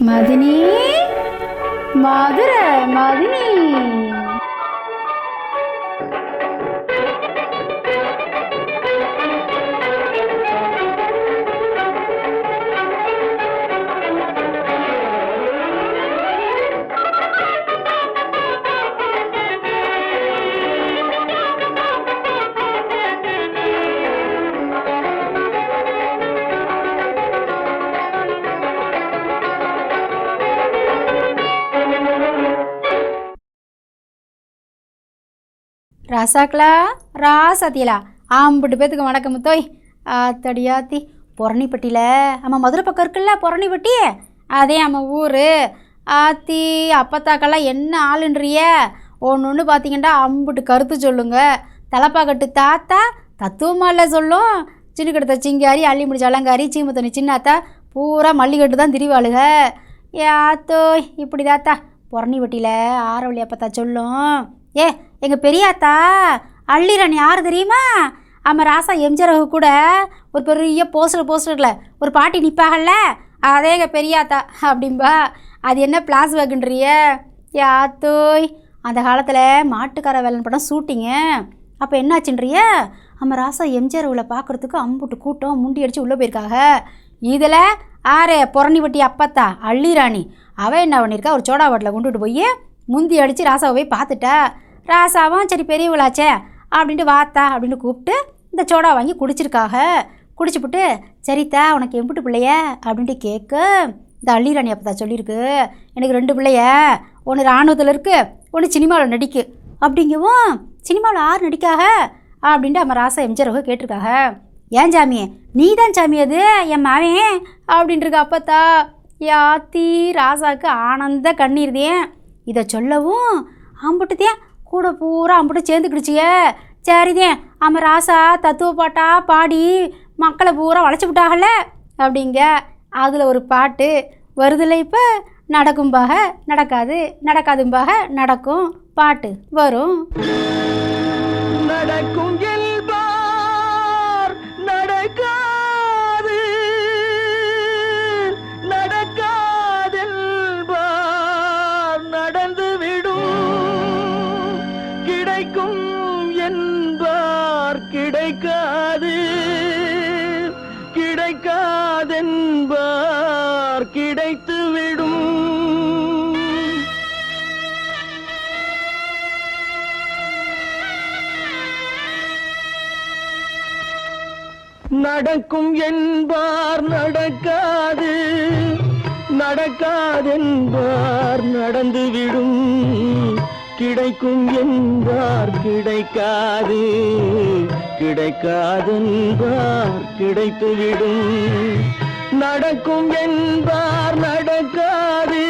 மதினி? மதுரை மதினி. ராசாக்களா? ராசாத்தியலா? ஆம்பிட்டு பேத்துக்கு வணக்கம் முத்தோய். ஆத்தடியாத்தி பொறணிப்பட்டியில் அம்மா மதுரை பக்கம் இருக்குல்ல பொறணிப்பட்டி அதே நம்ம ஊர். ஆத்தி அப்பத்தாக்கெல்லாம் என்ன ஆளுன்றிய ஒன்று ஒன்று பார்த்தீங்கன்னா அம்புட்டு கருத்து சொல்லுங்க. தலைப்பாக்கட்டு தாத்தா தத்துவமால சொல்லும்? சின்ன கடுத்த சிங்காரி அள்ளி முடிச்ச அலங்காரி சீமத்தனி சின்னாத்தா பூரா மல்லிகட்டு தான் திரிவாளுக. ஏத்தோய் இப்படி தாத்தா. பொறணி வட்டியில் ஆரவழி அப்பத்தா சொல்லும். ஏ எங்கள் பெரியாத்தா அள்ளிராணி யார் தெரியுமா? ஆமாம் ராசா எம்ஜிஆர் கூட ஒரு பெரிய போஸ்டர் போஸ்டரில் ஒரு பாட்டி நிற்பாகல்ல அதே எங்கள் பெரியாத்தா அப்படிம்பா. அது என்ன பிளாஸ் வேகுன்றிய யாத்தோய் அந்த காலத்தில் மாட்டுக்கார வேலன் படம் ஷூட்டிங்கு அப்போ என்னாச்சுன்றிய? ஆமாம் ராசா எம்ஜிஆர் உள்ள பார்க்குறதுக்கு அம்புட்டு கூட்டம் முண்டி அடித்து உள்ளே போயிருக்காங்க இதில் ஆரே புறணிவட்டி அப்பத்தா அள்ளிராணி. அவள் என்ன பண்ணியிருக்கா ஒரு சோடா பாட்டில் கொண்டுட்டு போய் முந்தி அடித்து ராசாவை போய் பார்த்துட்டா. ராசாவும் சரி பெரியவளாச்சே அப்படின்ட்டு வாத்தா அப்படின்னு கூப்பிட்டு இந்த சோடா வாங்கி குடிச்சிருக்காக. குடிச்சுப்புட்டு சரித்தா உனக்கு எம்பிட்டு பிள்ளைய அப்படின்ட்டு கேட்க இந்த அள்ளிராணி அப்போ தான் சொல்லியிருக்கு எனக்கு ரெண்டு பிள்ளைய ஒன்று இராணுவத்தில் இருக்குது ஒன்று சினிமாவில் நடிக்கு. அப்படிங்கவும் சினிமாவில் யார் நடிக்காக அப்படின்ட்டு நம்ம ராசா எம்ஜிஆர் கேட்டிருக்காக. ஏன் சாமி நீ தான் சாமி அது என் மாவன் அப்படின்ட்டுருக்க அப்பத்தா. யாத்தி ராசாவுக்கு ஆனந்த கண்ணீர்தேன் இதை சொல்லவும் அம்புட்டுதேன் கூட பூரா அம்பிட்டு சேர்ந்துக்கிடுச்சியே. சரிதேன் ஆமாம் ராசா தத்துவ பாட்டா பாடி மக்களை பூரா வளைச்சி விட்டாகல அப்படிங்க. அதில் ஒரு பாட்டு வருதில்ல இப்போ நடக்கும்பாக நடக்காது நடக்காதும்பாக நடக்கும் பாட்டு வரும். கிடைக்காதென்பார் கிடைத்துவிடும். நடக்கும் என்பார் நடக்காது நடக்காதென்பார் நடந்துவிடும். கிடைக்கும் என்பார் கிடைக்காது கிடைக்காதென்பார் கிடைத்துவிடும். நடக்கும் என்பார் நடக்காது.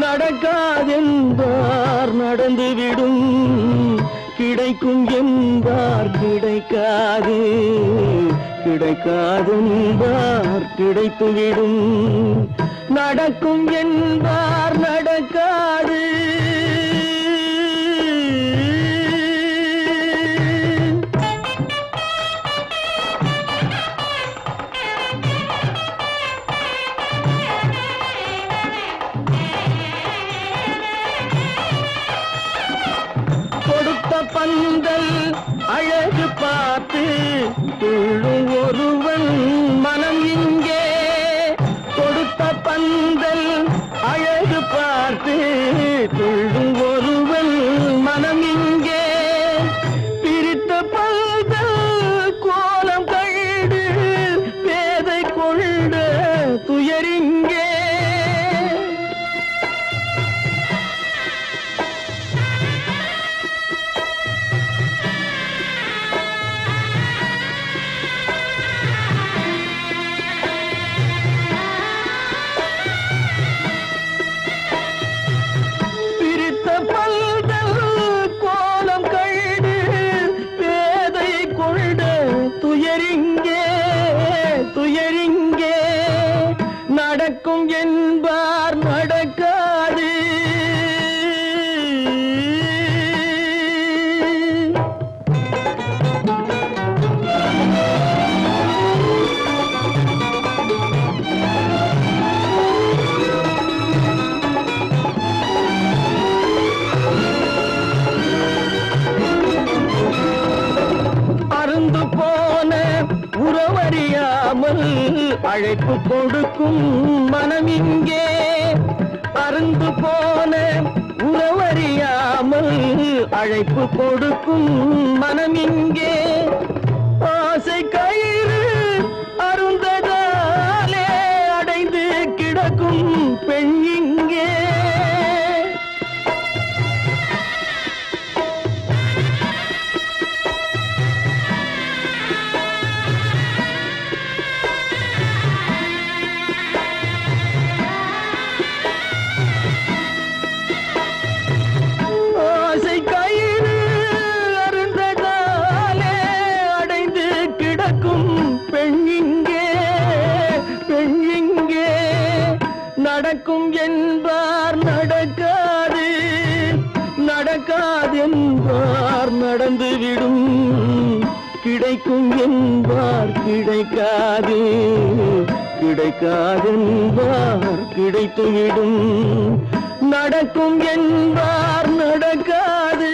நடக்காதென்பார் நடந்துவிடும். கிடைக்கும் என்பார் கிடைக்காது. கிடைக்காதென்பார் கிடைத்துவிடும். நடக்கும் என்பார் நடக்காது. இருக்கும் மனமிங்கே அருந்து போன உறவறியாமல் அழைப்பு கொடுக்கும் மனமிங்கே நடக்கும் என்பார் நடக்காது.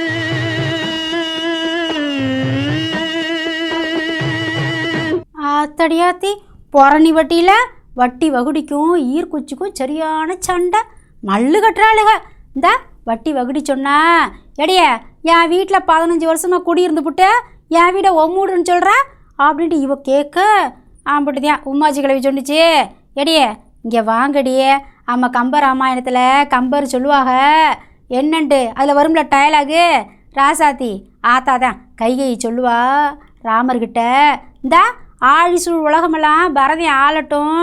ஆத்தடியாத்தி புறணி வட்டியில் வட்டி வகுடிக்கும் ஈர்க்குச்சிக்கும் சரியான சண்டை. மல்லு கட்டுறாளுக. இந்த வட்டி வகுடி சொன்னா எடைய என் வீட்டில் பதினஞ்சு வருஷமாக குடியிருந்து புட்டு என் வீடை ஒம்மூடுன்னு சொல்கிறா அப்படின்ட்டு இவ கேட்க ஆம்பிட்டுதான் உம்மாச்சி கிழவி சொன்னிச்சு எடிய இங்கே வாங்கடியே ஆமாம் கம்ப ராமாயணத்தில் கம்பர் சொல்லுவாங்க. என்னண்டு? அதில் வரும்ல டயலாகு ராசாத்தி ஆத்தா தான் கைகை சொல்லுவா ராமர்கிட்ட. இந்தா ஆழிசூழ் உலகமெல்லாம் பரதி ஆளட்டும்.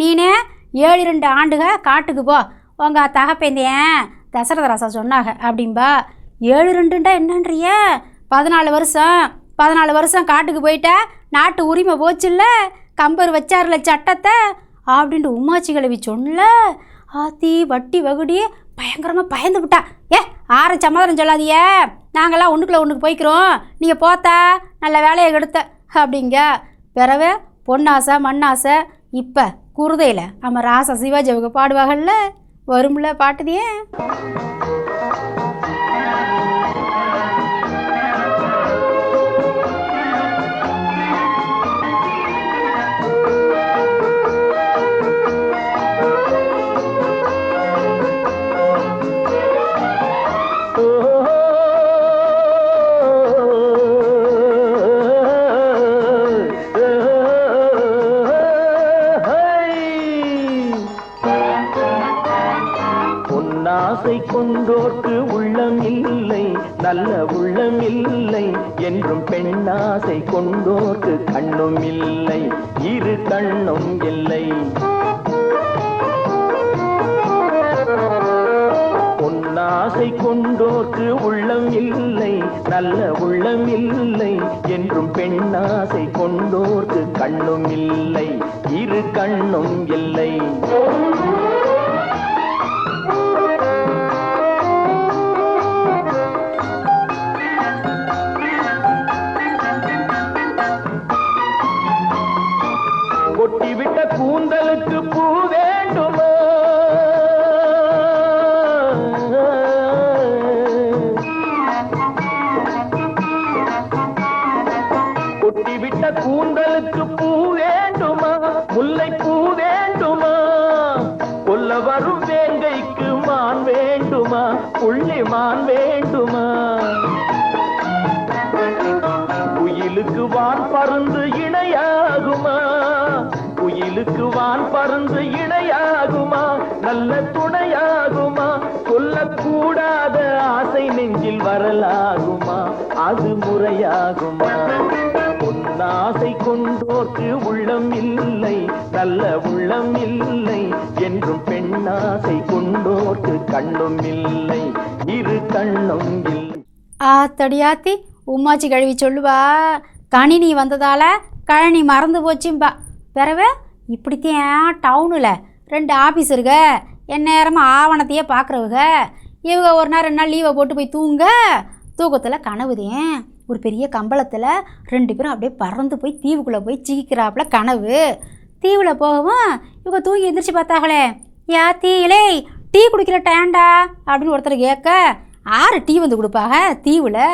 நீனே ஏழு ரெண்டு ஆண்டுக காட்டுக்கு போ. உங்கள் தகப்பேந்தியன் தசரத ராசா சொன்னாங்க அப்படின்பா ஏழு ரெண்டுண்டா என்னன்றிய? பதினாலு வருஷம். பதினாலு வருஷம் காட்டுக்கு போயிட்ட நாட்டு உரிமை போச்சுல்ல? கம்பர் வச்சார்ல சட்டத்தை? அப்படின்ட்டு உமாச்சி கிழவி சொல்ல ஆத்தி வட்டி வகுடி பயங்கரமாக பயந்து விட்டா. ஏ ஆற சமாதானம் சொல்லாதியே. நாங்களாம் ஒன்றுக்குள்ள ஒன்றுக்கு போய்க்கிறோம். நீங்கள் போத்தா நல்ல வேலையை கெடுத்த அப்படிங்க. பிறவை பொன்னாசை மண்ணாசை இப்போ குருதையில் நம்ம ராசா சிவாஜி அவங்க பாடுவாங்கல்ல வரும்ல பாட்டுதியே நல்ல உள்ளம் இல்லை என்றும் பெண்ணாசை கொண்டோர்க்கு கண்ணும் இல்லை இரு கண்ணும் இல்லை. பொன்னாசை கொண்டோர்க்கு உள்ளம் இல்லை நல்ல உள்ளம் இல்லை என்றும் பெண்ணாசை கொண்டோர்க்கு கண்ணும் இல்லை இரு கண்ணும் இல்லை. வரும் வேங்கைக்கு மான் வேண்டுமா? புள்ளி மான் வேண்டுமா? குயிலுக்கு வான் பருந்து இணையாகுமா? குயிலுக்கு வான் பருந்து இணையாகுமா? நல்ல துணையாகுமா? சொல்லக்கூடாத ஆசை நெஞ்சில் வரலாகுமா? அது முறையாகுமா? ஆசை கொண்டோர்க்கு உள்ளம் இல்லை நல்ல உள்ளம் இல்லை. என்றும் பெண்ணாசை கொண்டோர்க்கு கண்ணும் இல்லை இரு கண்ணும் இல்லை. ஆத்தடியாத்தி உம்மாச்சி கழுவி சொல்லுவா. கணினி வந்ததால் கழனி மறந்து போச்சும்பா. பிறவே இப்படித்தான் டவுனில் ரெண்டு ஆஃபீஸருக எந்நேரமாக ஆவணத்தையே பார்க்குறவுக இவங்க ஒரு நாள் ரெண்டு நாள் லீவை போட்டு போய் தூங்க. தூக்கத்தில் கனவுதேன். ஒரு பெரிய கம்பளத்தில் ரெண்டு பேரும் அப்படியே பறந்து போய் தீவுக்குள்ளே போய் சிக்கிக்கிறாப்புல கனவு. தீவில் போகவும் இவங்க தூங்கி எந்திரிச்சு பார்த்தாங்களே யா தீயிலே டீ குடிக்கிற டேண்டா அப்படின்னு ஒருத்தர் கேட்க ஆறு டீ வந்து கொடுப்பாங்க தீவில்?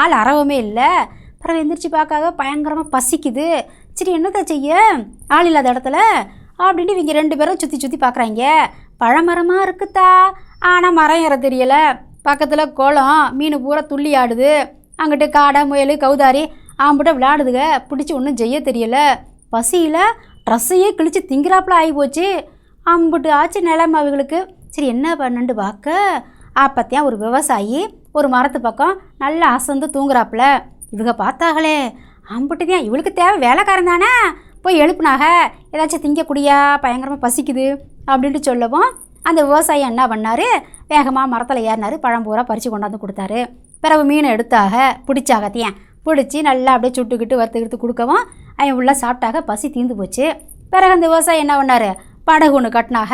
ஆள் அறவமே இல்லை. பிறகு எந்திரிச்சு பார்க்காக பயங்கரமாக பசிக்குது. சரி என்னத்தை செய்ய? ஆள் இல்லாத இடத்துல? அப்படின்ட்டு இவங்க ரெண்டு பேரும் சுற்றி சுற்றி பார்க்குறாங்க. பழமரமாக இருக்குத்தா ஆனால் மரம் ஏற தெரியல. பக்கத்தில் குளம் மீன் பூரா துள்ளி ஆடுது. அங்கிட்டு காடை முயல் கௌதாரி ஆம்பிட்ட விளாடுதுக பிடிச்சி ஒன்றும் செய்ய தெரியல. பசியில் ட்ரெஸ்ஸையே கிழிச்சு திங்கிறாப்புல ஆகி போச்சு அம்பிட்டு ஆச்சு நிலைமை அவங்களுக்கு சரி என்ன பண்ணுண்டு பார்க்க அப்பத்தியான் ஒரு விவசாயி ஒரு மரத்து பக்கம் நல்லா அசந்து தூங்குறாப்புல. இவங்க பார்த்தாங்களே அம்பிட்டுதான் இவளுக்கு தேவை வேலைக்காரன் தானே? போய் எழுப்புனாக. ஏதாச்சும் திங்கக்கூடியா? பயங்கரமாக பசிக்குது அப்படின்ட்டு சொல்லவும் அந்த விவசாயி என்ன பண்ணார்? வேகமாக மரத்தில் ஏறினார். பழம் பூரா பறித்து கொண்டாந்து கொடுத்தாரு. பிறகு மீனை எடுத்தாக பிடிச்சாகத்தியன் பிடிச்சி நல்லா அப்படியே சுட்டுக்கிட்டு வறுத்துக்கிட்டு கொடுக்கவும் அவன் உள்ள சாப்பிட்டாக பசி தீர்ந்து போச்சு. பிறகு அந்த விவசாயி என்ன பண்ணார்? படகு ஒன்று கட்டினாக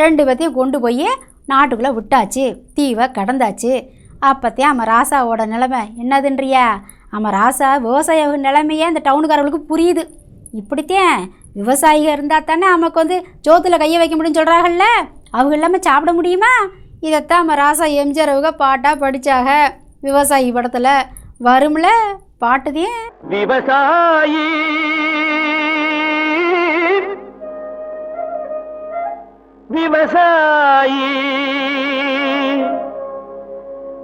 ரெண்டு பேத்தையும் கொண்டு போய் நாட்டுக்குள்ளே விட்டாச்சு. தீவை கடந்தாச்சு. அப்போத்தையும் நம்ம ராசாவோட நிலைமை என்னதுன்றியா? அவன் ராசா விவசாய நிலைமையே இந்த டவுனுக்காரர்களுக்கு புரியுது. இப்படித்தான் விவசாயிகள் இருந்தால் தானே நமக்கு வந்து ஜோத்தில் கையை வைக்க முடியும்னு சொல்கிறாங்கல்ல அவங்க இல்லாமல் சாப்பிட முடியுமா? இதைத்தான் நம்ம ராசா எம்ஜிஆர் அவங்க பாட்டாக படித்தாங்க விவசாயி படத்தில் வரும்ல பாட்டுதே. விவசாயி. விவசாயி.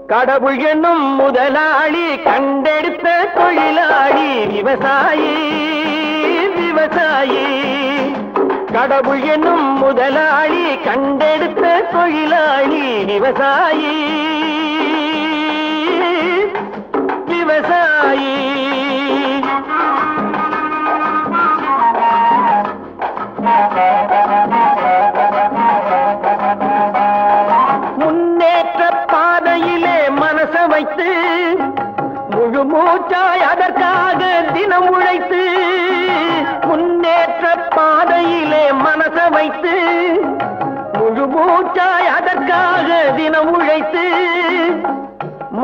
கடவுள் என்னும் முதலாளி கண்டெடுத்த தொழிலாளி. விவசாயி விவசாயி. கடவுள் என்னும் முதலாளி கண்டெடுத்த தொழிலாளி. விவசாயி. விவசாயி. முன்னேற்ற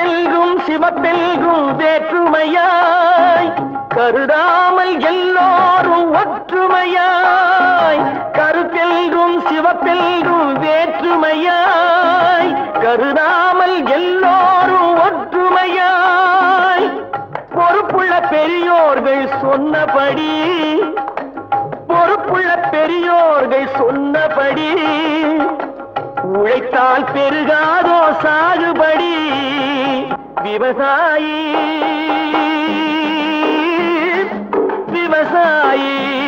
கருத்தெல்கும் சிவப்பெல்கும் வேற்றுமையாய் கருடாமல் எல்லோரும் ஒற்றுமையாய் கருத்தெல்கும் சிவப்பெல்கும் வேற்றுமையாய் கருடாமல் எல்லோரும் ஒற்றுமையாய். பொறுப்புள்ள பெரியோர்கள் சொன்னபடி பொறுப்புள்ள பெரியோர்கள் சொன்னபடி உழைத்தால் பெருகாதோ சாகுபடி விவசாயி விவசாயி.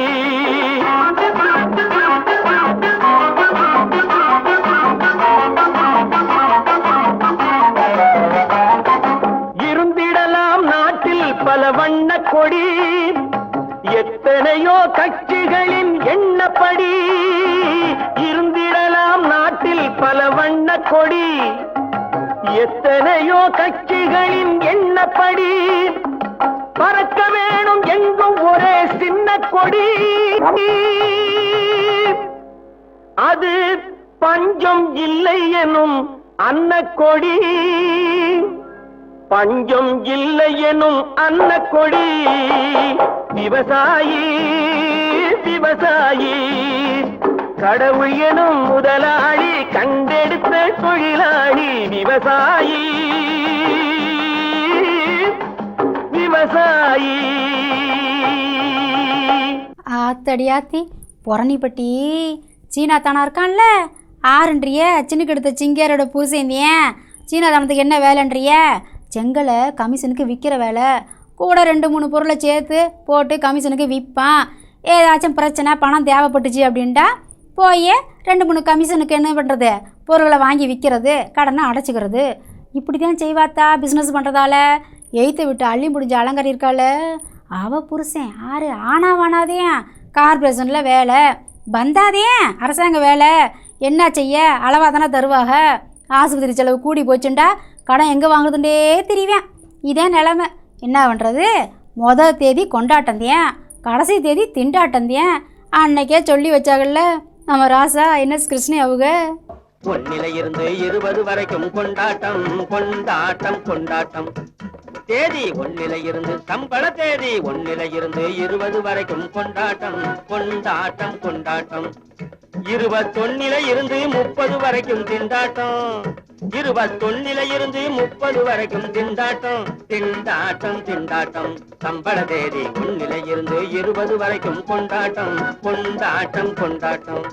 கொடி. எத்தனையோ கட்சிகளின் எண்ணப்படி பறக்க வேணும் எங்கும் ஒரே சின்ன கொடி. அது பஞ்சம் இல்லை எனும் அன்னக்கொடி. பஞ்சம் இல்லை எனும் அன்னக்கொடி. விவசாயி விவசாயி. கடவுள் எனும் முதலாளி கண்டெடுத்த தொழிலாளி விவசாயி. விவசாயி. ஆத்தடியாத்தி புறணிப்பட்டி சீனா தானா இருக்கான்ல? ஆறுன்றிய சின்னுக்கு எடுத்த சிங்கரோட பூசேந்திய சீனா தானத்துக்கு என்ன வேலைன்றிய? செங்கலை கமிஷனுக்கு விற்கிற வேலை. கூட ரெண்டு மூணு பொருளை சேர்த்து போட்டு கமிஷனுக்கு விற்பான் ஏதாச்சும் பிரச்சனை பணம் தேவைப்பட்டுச்சு அப்படின்ட்டா போய் ரெண்டு மூணு கமிஷனுக்கு என்ன பண்ணுறது பொருளை வாங்கி விற்கிறது கடனை அடைச்சிக்கிறது. இப்படி தான் செய்வாத்தா பிஸ்னஸ் பண்ணுறதால எய்த்தை விட்டு அள்ளி முடிஞ்ச அலங்கரி இருக்காள. அவள் புருஷன் ஆறு ஆனா வானாதேன். கார்பரேஷனில் வேலை. வந்தாதே அரசாங்க வேலை. என்ன செய்ய? அளவாக தானே தருவாக. ஆஸ்பத்திரி செலவு கூடி போச்சுண்டா கடன் எங்கே வாங்குறதுண்டே தெரியவேன் இதே நிலமை. என்ன பண்ணுறது மொதல் தேதி கொண்டாட்டந்தேன். கடைசி தேதி திண்டாட்டந்தேன். அன்னைக்கே சொல்லி வச்சாங்கல்ல நம்ம ராசா என்எஸ் கிருஷ்ணி அவங்க? ஒன்னில இருந்து இருபது வரைக்கும் கொண்டாட்டம் கொண்டாட்டம் கொண்டாட்டம். தேதி ஒன்னில இருந்து சம்பள தேதி ஒன்னில இருந்து இருபது வரைக்கும் கொண்டாட்டம் கொண்டாட்டம் கொண்டாட்டம். இருபத்தொன்னில இருந்து முப்பது வரைக்கும் திண்டாட்டம். இருபத்தொன்னில இருந்து முப்பது வரைக்கும் திண்டாட்டம். திண்டாட்டம் திண்டாட்டம். சம்பள தேதி ஒன்னில இருந்து இருபது வரைக்கும் கொண்டாட்டம் கொண்டாட்டம் கொண்டாட்டம்.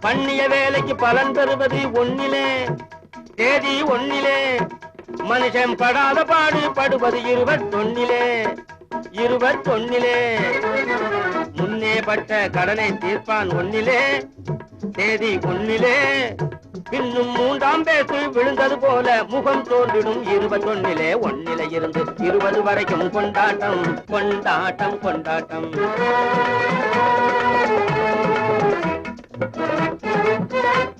பண்ணிய வேலைக்கு பலன் தருவது ஒன்னிலே. தேதி ஒன்னிலே மனுஷன் படாத பாடு படுவது இருபத்தொன்னிலே இருபத்தொன்னிலே முன்னே பட்ட கடனை தீர்ப்பான் ஒன்னிலே தேதி ஒன்னிலே. இன்னும் மூன்றாம் பேசு விழுந்தது போல முகம் தோன்றிடும் இருபத்தொன்னிலே ஒன்னிலே இருந்து இருபது வரைக்கும் கொண்டாட்டம் கொண்டாட்டம் கொண்டாட்டம். Thank you.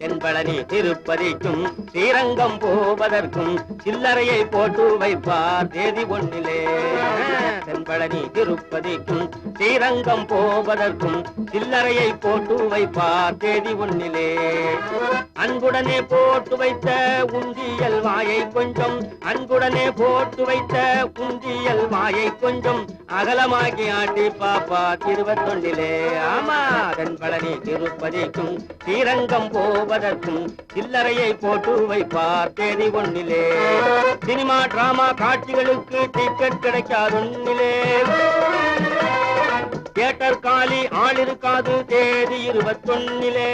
தென்பழனி திருப்பதிக்கும் ஸ்ரீரங்கம் போவதற்கும் சில்லறையை போட்டு வைப்பார் தேதி ஒன்னிலே தென்பழனி திருப்பதிக்கும் ஸ்ரீரங்கம் போவதற்கும் சில்லறையை போட்டு வைப்பார் தேதி ஒன்னிலே அன்புடனே போட்டு வைத்த உந்தியல் வாயை கொஞ்சம் அன்புடனே போட்டு வைத்த உந்தியல் வாயை கொஞ்சம் அகலமாக்கி ஆட்டி பாப்பா திருவத்தொண்டிலே ஆமா தென்பழனி திருப்பதிக்கும் ஸ்ரீரங்கம் போவதற்கும் சில்லறையை போட்டு வைப்பார் தேதி ஒன்னிலே சினிமா டிராமா காட்சிகளுக்கு டிக்கெட் கிடைக்காதொன்னிலே தியேட்டர் காலி ஆள் இருக்காது தேதி இருபத்தொன்னிலே.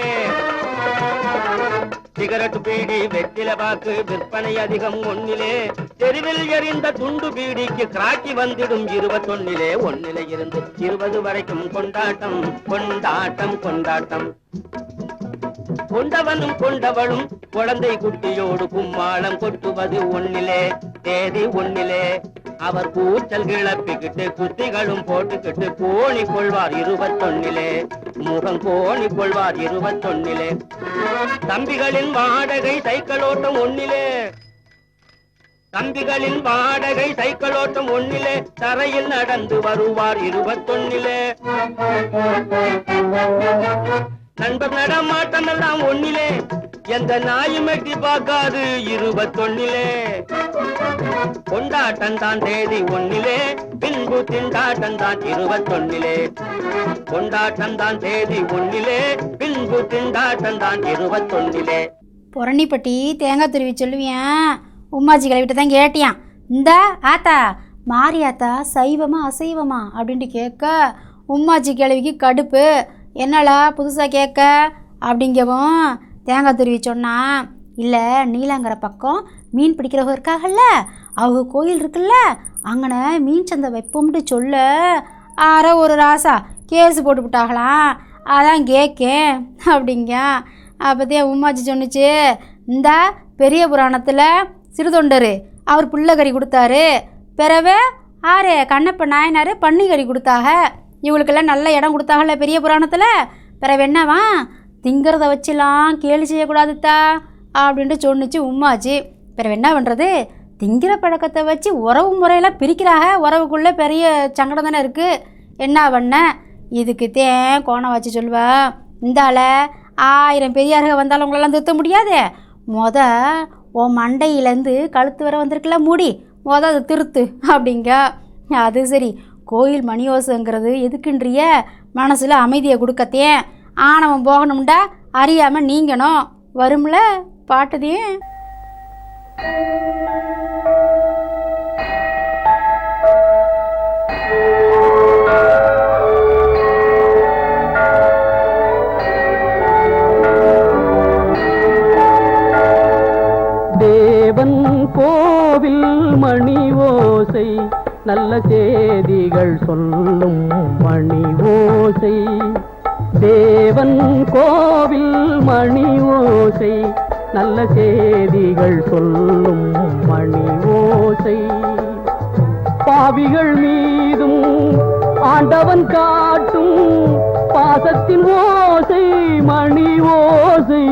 சிகரெட் பீடி வெற்றில பாக்கு விற்பனை அதிகம் ஒன்னிலே தெருவில் எறிந்த துண்டு பீடிக்கு கிராக்கி வந்திடும் இருபத்தொன்னிலே. ஒன்னிலே இருந்து இருபது வரைக்கும் கொண்டாட்டம் கொண்டாட்டம் கொண்டாட்டம். கொண்டவனும் கொண்டவளும் குழந்தை குட்டியோடு கும்மாளம் கொட்டுவது ஒன்னிலே தேதி ஒன்னிலே அவர் கூச்சல் கிளப்பிக்கிட்டு குத்திகளும் போட்டுக்கிட்டு கோணி கொள்வார் இருபத்தொன்னிலே. முகம் கோணி கொள்வார் இருபத்தொன்னிலே. தம்பிகளின் வாடகை சைக்கிள் ஓட்டம் ஒன்னிலே தம்பிகளின் வாடகை சைக்கிள் ஓட்டம் ஒன்னிலே தரையில் நடந்து வருவார் இருபத்தொன்னிலே. நண்பர் நடமாட்டம் எல்லாம் ஒன்னிலே எந்த நாயும் எட்டி பார்க்காது இருபத்தொன்னிலே கொண்டாட்டம் தான் தேதி ஒன்னிலே பின்பு திண்டாட்டம் தான் இருபத்தொன்னிலே கொண்டாட்டம் தான் தேதி ஒன்னிலே பின்பு திண்டாட்டம் தான் இருபத்தொன்னிலே புரணிப்பட்டி தேங்காய் துருவி சொல்லுவியான் உம்மாச்சி கிளவிட்டு தான் கேட்டியான் இந்த ஆத்தா மாரியாத்தா சைவமா அசைவமா அப்படின்ட்டு கேட்க உம்மாச்சி கிழவிக்கு கடுப்பு. என்னடா புதுசாக கேட்க? அப்படிங்கவும் தேங்காய் துருவி சொன்னான் இல்லை நீலாங்கிற பக்கம் மீன் பிடிக்கிறவங்க இருக்காங்கல்ல அவங்க கோயில் இருக்குல்ல அங்கன மீன் சந்தை வைப்போம்ட்டு சொல்ல. ஆற ஒரு ராசா கேஸ் போட்டு விட்டாங்களாம் அதான் கேட்கேன் அப்படிங்க. அப்போதே உமாச்சி சொன்னுச்சு இந்த பெரிய புராணத்தில் சிறுதொண்டர் அவர் புள்ளக்கறி கொடுத்தாரு. பிறவே ஆறு கண்ணப்ப நாயனார் பன்னி கறி கொடுத்தாக இவளுக்கெல்லாம் நல்ல இடம் கொடுத்தாங்கல்ல பெரிய புராணத்தில்? பிறகு என்னவா? திங்கிறத வச்சுலாம் கேலி செய்யக்கூடாதுத்தா அப்படின்ட்டு சொன்னுச்சு உம்மாச்சி பிறகு என்ன பண்ணுறது திங்கிற பழக்கத்தை வச்சு உறவு முறையெல்லாம் பிரிக்கிறாங்க உறவுக்குள்ளே பெரிய சங்கடம் தானே இருக்குது என்ன பண்ண? இதுக்கு தேன் கோணம் வச்சு சொல்வா. இந்தால ஆயிரம் பெரியாருக வந்தாலும் உங்களெல்லாம் திருத்த முடியாது? மொத உன் மண்டையிலேருந்து கழுத்து வர வந்திருக்குல்ல மூடி மொதல் அதை திருத்து அப்படிங்க. அது சரி கோயில் மணியோசங்கிறது எதுக்குன்றிய? மனசில் அமைதியை கொடுக்கத்தேன் ஆணவம் போகணும்டா அறியாமல் நீங்கணும். வரும்ல பாட்டுதே நல்ல செய்திகள் சொல்லும் மணி ஓசை தேவன் கோவில் மணி ஓசை நல்ல செய்திகள் சொல்லும் மணி ஓசை பாவிகள் மீதும் ஆண்டவன் காட்டும் பாசத்தின் ஓசை மணி ஓசை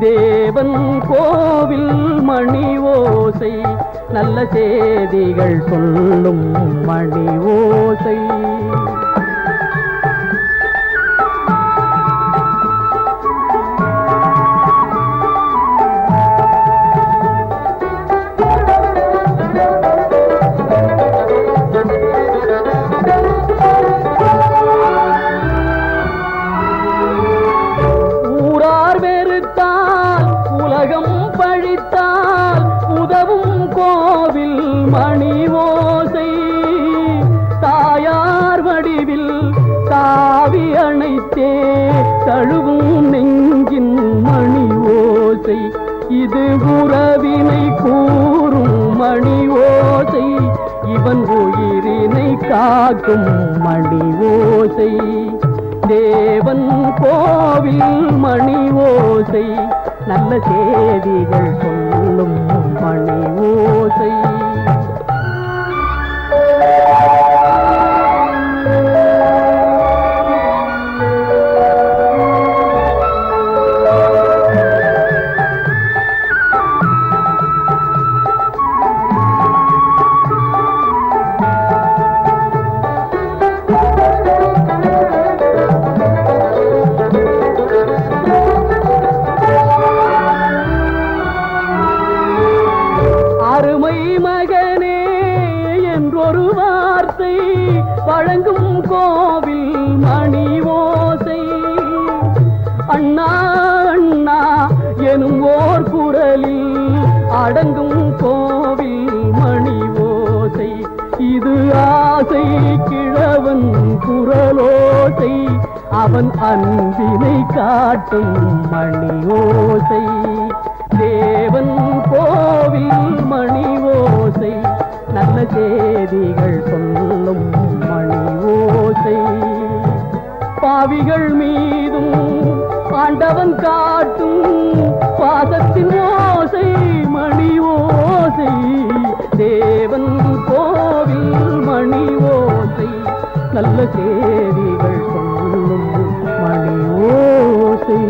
தேவன் கோவில் மணி ஓசை நல்ல செய்திகள் சொல்லும் மணி ஓசை. இவன் உயிரினை காக்கும் மணி ஓசை தேவன் கோவில் மணி ஓசை நல்ல செய்திகள் சொல்லும் மணி ஓர் குரலில் அடங்கும் கோவில் மணி ஓசை இது ஆசை கிழவன் குரலோசை. அவன் அன்பினை காட்டும் மணி ஓசை தேவன் கோவில் மணி ஓசை நல்ல செய்திகள் சொல்லும் மணி ஓசை பாவிகள் மீதும் ஆண்டவன் காட்டும் பாதத்தின் ஓசை மணி ஓசை. தேவன் கோவில் மணி ஓசை. நல்ல செய்திகள் சொல்லும் மணி ஓசை.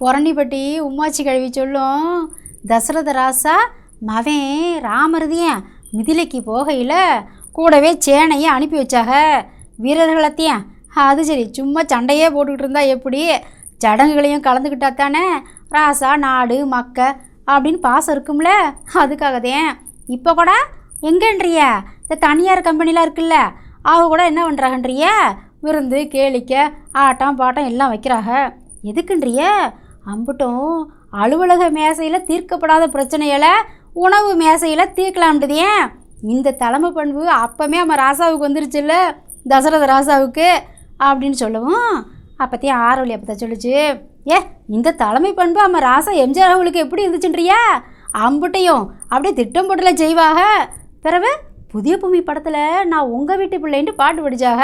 புரண்டிப்பட்டி உம்மாச்சி கழுவி சொல்லும் தசரத ராசா மவன் ராமருதியன் மிதிலைக்கு போகையில் கூடவே சேனையை அனுப்பி வச்சாக. வீரர்களத்தையும் அது சரி சும்மா சண்டையே போட்டுக்கிட்டு இருந்தா எப்படி? சடங்குகளையும் கலந்துக்கிட்டா தானே? ராசா நாடு மக்க அப்படின்னு பாசம் இருக்கும்ல? அதுக்காகதே. இப்போ கூட எங்கேன்றிய இந்த தனியார் கம்பெனிலாம் இருக்குல்ல? அவ கூட என்ன பண்ணுறாங்கன்றிய விருந்து கேளிக்கை ஆட்டம் பாட்டம் எல்லாம் வைக்கிறாங்க எதுக்குன்றிய அம்புட்டும் அலுவலக மேசையில் தீர்க்கப்படாத பிரச்சனைகளை உணவு மேசையில் தீர்க்கலாம்ன்றதே இந்த தலைமை பண்பு அப்போமே நம்ம ராசாவுக்கு வந்துருச்சுல்ல தசரத ராசாவுக்கு அப்படின்னு சொல்லவும் அப்போத்தையும் ஆரோலி அப்பத்தான் சொல்லுச்சு ஏ இந்த தலைமை பண்பு நம்ம ராசா எம்ஜிஆர் அவங்களுக்கு எப்படி இருந்துச்சுன்றியா? அம்புட்டையும் அப்படியே திட்டம் போடல செய்வாக. பிறகு புதிய பூமி படத்தில் நான் உங்கள் வீட்டு பிள்ளைன்ட்டு பாட்டு படிச்சாக.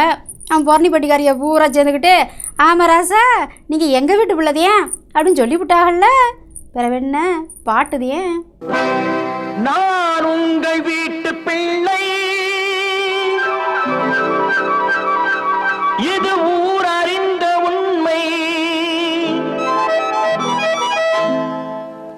அவன் பொறணிப்பட்டிக்காரிய பூரா சேர்ந்துக்கிட்டு ஆமாம் ராசா நீங்கள் எங்கள் வீட்டு பிள்ளைதையன் அப்படின்னு சொல்லிவிட்டாகல்ல. பிறகு என்ன? பாட்டுதையன்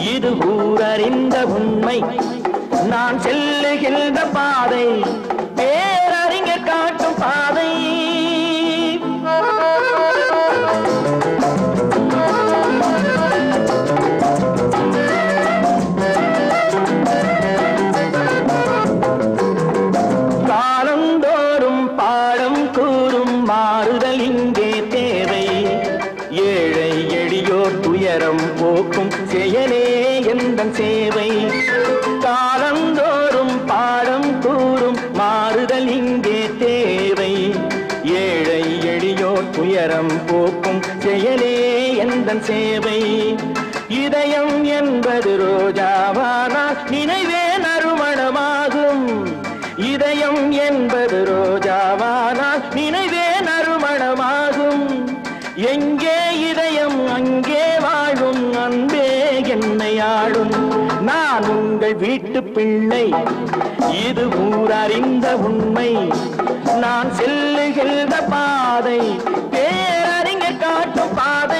இது ஊரறிந்த உண்மை. நான் செல்லுகின்ற பாதை. அதன் சேவை. இதயம் என்பது ரோஜாவானால் நினைவே நறுமணமாகும். இதயம் என்பது ரோஜாவானால் நினைவே நறுமணமாகும். எங்கே இதயம் அங்கே வாழும் அன்பே என்னை ஆளும். நான் உங்கள் வீட்டு பிள்ளை. இது ஊரறிந்த உண்மை. நான் செல்லுகின்ற பாதை. பேரறிஞர் காட்டும் பாதை.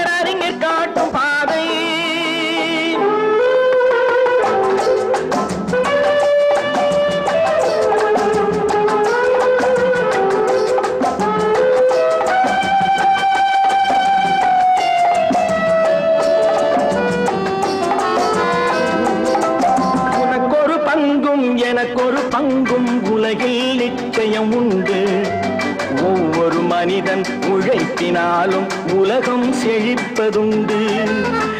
உலகில் நிச்சயம் உண்டு. ஒவ்வொரு மனிதன் உழைப்பினாலும் உலகம் செழிப்பதுண்டு.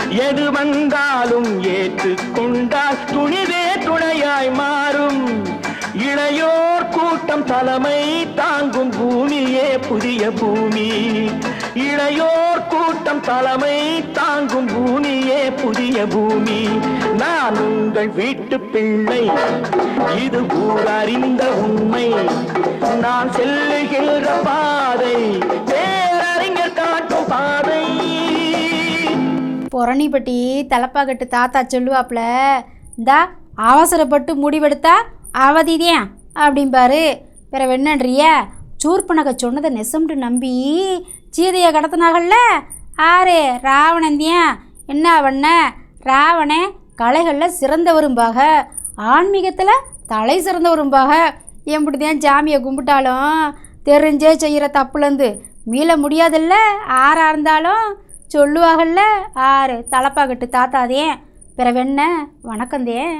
எது வந்தாலும் ஏற்றுக்கொண்டால் துணிவே துணையாய் மாறும். இளையோ கூட்டம் தலைமை தாங்கும் பூமியே புதிய பூமி. இளையோர் கூட்டம் தலைமை தாங்கும் பூமியே புதிய பூமி. நான் உங்கள் வீட்டு பிள்ளை இது ஊரறிந்த உண்மை. நான் செல்லுகின்ற பாதை பேரறிஞர் காட்டும் பாதை. புறணிப்பட்டி தலப்பாக்கட்டு தாத்தா சொல்லுவாப்ல இந்தா அவசரப்பட்டு முடிவெடுத்தா அவதிதான். அப்படிம்பாரு பிற என்னன்றிய? சூர்பனக சொன்னதை நெசம்ட்டு நம்பி சீதையை கடத்தினாகல்ல? ஆறு ராவணந்தியன் என்ன பண்ண ராவணே கலைகளில் சிறந்தவரும்பாக. ஆன்மீகத்தில் தலை சிறந்தவரும்பாக. எப்படிதான் சாமியை கும்பிட்டாலும் தெரிஞ்சே செய்கிற தப்புலேருந்து மீள முடியாதுல்ல? ஆறா இருந்தாலும் சொல்லுவாகல்ல? ஆறு தலப்பாக்கட்டு தாத்தாதே. பிறவென்ன வணக்கந்தேன்